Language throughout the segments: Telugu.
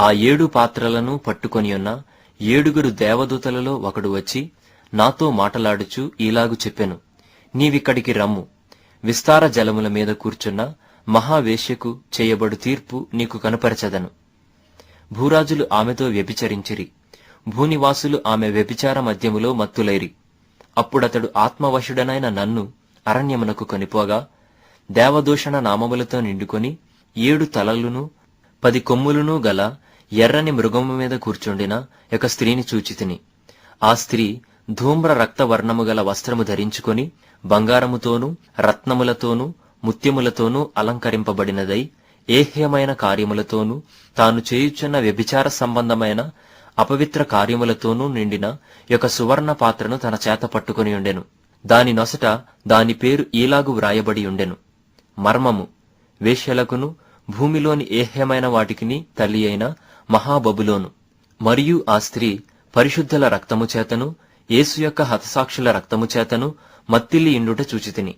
ఆ ఏడు పాత్రలను పట్టుకొనియున్న ఏడుగురు దేవదూతలలో ఒకడు వచ్చి నాతో మాటలాడుచు ఈలాగు చెప్పెను. నీవిక్కడికి రమ్ము. విస్తార జలముల మీద కూర్చున్న మహావేశ్యకు చేయబడు తీర్పు నీకు కనపరచదను. భూరాజులు ఆమెతో వ్యభిచరించిరి. భూనివాసులు ఆమె వ్యభిచార మధ్యములో మత్తులైరి. అప్పుడతడు ఆత్మవశుడనైన నన్ను అరణ్యమునకు కొనిపోగా దేవదూషణ నామములతో నిండుకొని ఏడు తలలును పది కొమ్ములును గల ఎర్రని మృగము మీద కూర్చుండిన ఒక స్త్రీని చూచితిని ఆ స్త్రీ ధూమ్ర రక్తవర్ణము గల వస్త్రము ధరించుకొని బంగారముతోనూ రత్నములతోనూ ముత్యములతోనూ అలంకరింపబడినదై ఏహ్యమైన కార్యములతోనూ తాను చేయుచున్న వ్యభిచార సంబంధమైన అపవిత్ర కార్యములతోనూ నిండిన యొక్క సువర్ణ పాత్రను తన చేత పట్టుకుని ఉండెను. దాని నొసట దాని పేరు ఈలాగు వ్రాయబడి ఉండెను. మర్మము. వేశ్యలకును భూమిలోని ఏహ్యమైన వాటికిని తల్లి అయిన మహాబబులోను. మరియు ఆ స్త్రీ పరిశుద్ధుల రక్తము చేతను యేసు యొక్క హతసాక్షుల రక్తము చేతను మత్తిల్లి ఇండుట చూచితిని.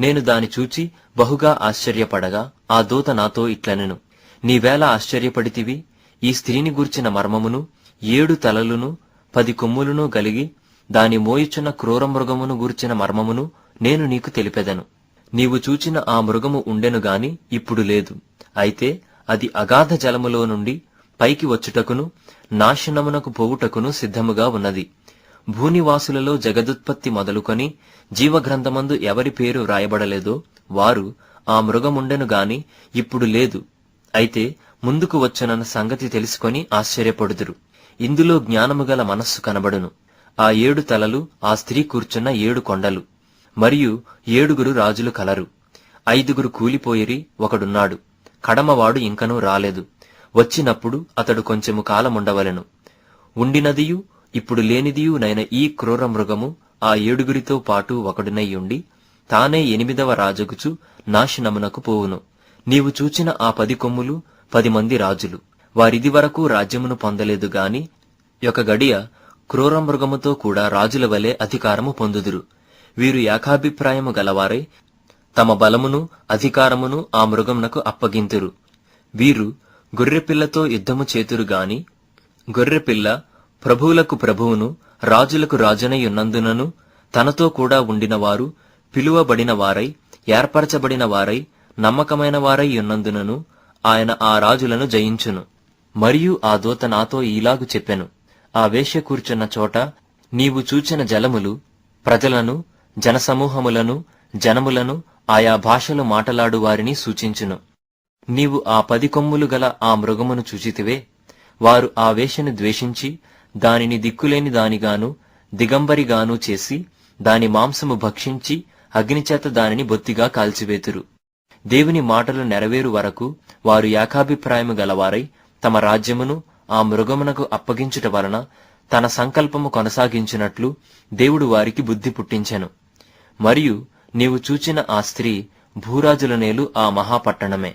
నేను దాని చూచి బహుగా ఆశ్చర్యపడగా ఆ దూత నాతో ఇట్లనెను నీవేళ ఆశ్చర్యపడితివి? ఈ స్త్రీని గూర్చిన మర్మమును ఏడు తలలును పది కొమ్ములను గలిగి దాని మోయుచున్న క్రూర మృగమును గూర్చిన మర్మమును నేను నీకు తెలిపెదను. నీవు చూచిన ఆ మృగము ఉండెను గాని ఇప్పుడు లేదు. అయితే అది అగాధ జలములో నుండి పైకి వచ్చుటకును నాశనమునకు పోవుటకును సిద్ధముగా ఉన్నది. భూనివాసులలో జగదుత్పత్తి మొదలుకొని జీవగ్రంథమందు ఎవరి పేరు వ్రాయబడలేదో వారు ఆ మృగముండెను గాని ఇప్పుడు లేదు. అయితే ముందుకు వచ్చనన్న సంగతి తెలుసుకొని ఆశ్చర్యపడుదురు. ఇందులో జ్ఞానము గల మనస్సు కనబడును. ఆ ఏడు తలలు ఆ స్త్రీ కూర్చున్న ఏడు కొండలు. మరియు ఏడుగురు రాజులు కలరు. ఐదుగురు కూలిపోయిరి ఒకడున్నాడు. కడమవాడు ఇంకనూ రాలేదు. వచ్చినప్పుడు అతడు కొంచెము కాలముండవలెను. ఉండినదియు ఇప్పుడు లేనిదియు నైన ఈ క్రూర మృగము ఆ ఏడుగురితో పాటు ఒకడునై ఉండి తానే ఎనిమిదవ రాజగుచు నాశనమునకు పోవును. నీవు చూచిన ఆ పది కొమ్ములు పది మంది రాజులు. వారిది వరకు రాజ్యమును పొందలేదు గాని యొక్క గడియ క్రూరమృగముతో కూడా రాజుల వలె అధికారము పొందుదురు. వీరు ఏకాభిప్రాయము గలవారై తమ బలమును అధికారమును ఆ మృగమునకు అప్పగింతురు. వీరు గొర్రెపిల్లతో యుద్ధము చేతురు గాని గొర్రెపిల్ల ప్రభువులకు ప్రభువును రాజులకు రాజునై ఉన్నందునను తనతో కూడా ఉండినవారు పిలువబడిన వారై ఏర్పరచబడిన వారై నమ్మకమైన వారై ఉన్నందునను ఆయన ఆ రాజులను జయించును. మరియు ఆ దూత నాతో ఈలాగు చెప్పెను ఆ వేష్య కూర్చున్న చోట నీవు చూచిన జలములు ప్రజలను జనసమూహములను జనములను ఆయా భాషలు మాటలాడు వారిని సూచించును. నీవు ఆ పది కొమ్ములు గల ఆ మృగమును చూచితివే. వారు ఆ వేషను ద్వేషించి దానిని దిక్కులేని దానిగాను దిగంబరిగాను చేసి దాని మాంసము భక్షించి అగ్నిచేత దానిని బొత్తిగా కాల్చివేతురు. దేవుని మాటలు నెరవేరు వరకు వారు ఏకాభిప్రాయము గలవారై తమ రాజ్యమును ఆ మృగమునకు అప్పగించుట వలన తన సంకల్పము కొనసాగించినట్లు దేవుడు వారికి బుద్ధి పుట్టించెను. మరియు నీవు చూచిన ఆ స్త్రీ భూరాజుల నేలు ఆ మహాపట్టణమే.